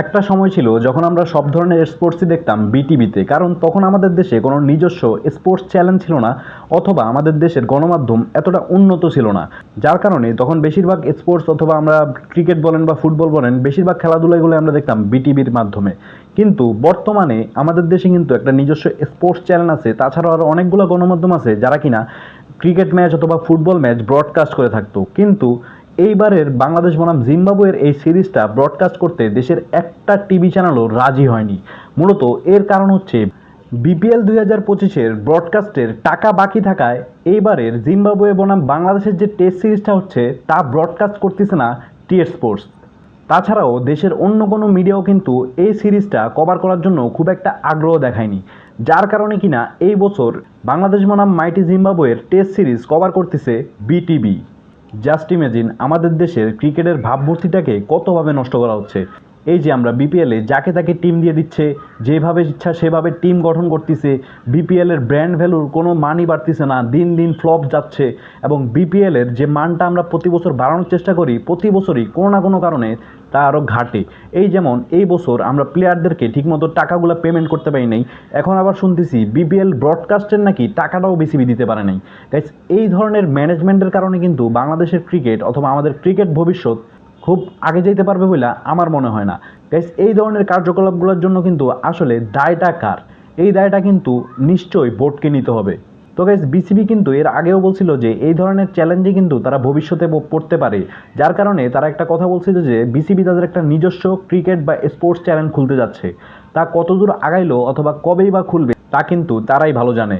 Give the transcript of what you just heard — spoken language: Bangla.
একটা সময় ছিল যখন আমরা সব ধরনের স্পোর্টসই দেখতাম বিটিভিতে কারণ তখন আমাদের দেশে কোনো নিজস্ব স্পোর্টস চ্যানেল ছিল না, অথবা আমাদের দেশের গণমাধ্যম এতটা উন্নত ছিল না। যার কারণে তখন বেশিরভাগ স্পোর্টস অথবা আমরা ক্রিকেট বলেন বা ফুটবল বলেন, বেশিরভাগ খেলাধুলাগুলো আমরা দেখতাম বিটিভির মাধ্যমে। কিন্তু বর্তমানে আমাদের দেশে কিন্তু একটা নিজস্ব স্পোর্টস চ্যানেল আছে, তাছাড়াও আরও অনেকগুলো গণমাধ্যম আছে যারা কিনা ক্রিকেট ম্যাচ অথবা ফুটবল ম্যাচ ব্রডকাস্ট করে থাকতো। কিন্তু এইবারের বাংলাদেশ বনাম জিম্বাবুয়ের এই সিরিজটা ব্রডকাস্ট করতে দেশের একটা টিভি চ্যানেলও রাজি হয়নি। মূলত এর কারণ হচ্ছে বিপিএল দুই হাজার পঁচিশের ব্রডকাস্টের টাকা বাকি থাকায় এইবারের জিম্বাবুয়ে বনাম বাংলাদেশের যে টেস্ট সিরিজটা হচ্ছে, তা ব্রডকাস্ট করতেছে না টিএর স্পোর্টস তাছাড়াও দেশের অন্য কোনো মিডিয়াও কিন্তু এই সিরিজটা কভার করার জন্য খুব একটা আগ্রহ দেখায়নি। যার কারণে কিনা এই বছর বাংলাদেশ বনাম মাইটি জিম্বাবুয়ের টেস্ট সিরিজ কভার করতেছে বিটিভি জাস্ট ইমেজিন আমাদের দেশের ক্রিকেটের ভাবমূর্তিটাকে কতভাবে নষ্ট করা হচ্ছে? এই যে আমরা বিপিএলে যাকে তাকে টিম দিয়ে দিচ্ছে, যেভাবে ইচ্ছা সেভাবে টিম গঠন করতেছে বিপিএলের ব্র্যান্ড ভ্যালুর কোনো মানই বাড়তেছে না, দিন দিন ফ্লপ যাচ্ছে এবং বিপিএলের যে মানটা আমরা প্রতি বছর বাড়ানোর চেষ্টা করি, প্রতি বছরই কোনো না কোনো কারণে তা আরও ঘাটে। এই যেমন এই বছর আমরা প্লেয়ারদেরকে ঠিকমতো টাকাগুলো পেমেন্ট করতে পারি নাই, এখন আবার শুনতেছি বিপিএল ব্রডকাস্টের নাকি টাকাটাও বিসিবি দিতে পারে নাই। গাইস এই ধরনের ম্যানেজমেন্টের কারণে কিন্তু বাংলাদেশের ক্রিকেট অথবা আমাদের ক্রিকেট ভবিষ্যৎ খুব আগে যেতে পারবে বলে আমার মনে হয় না। গাইস এই ধরনের কার্যকলাপগুলোর জন্য কিন্তু আসলে দায়টা কার? এই দায়টা কিন্তু নিশ্চয়ই বোর্ডকে নিতে হবে। তো গাইস বিসিবি কিন্তু এর আগেও বলছিল যে এই ধরনের চ্যালেঞ্জে কিন্তু তারা ভবিষ্যতে পড়তে পারে। যার কারণে তারা একটা কথা বলছিল যে বিসিবি তাদের একটা নিজস্ব ক্রিকেট বা স্পোর্টস চ্যানেল খুলতে যাচ্ছে। তা কতদূর আগাইলো অথবা কবেই বা খুলবে তা কিন্তু তারাই ভালো জানে।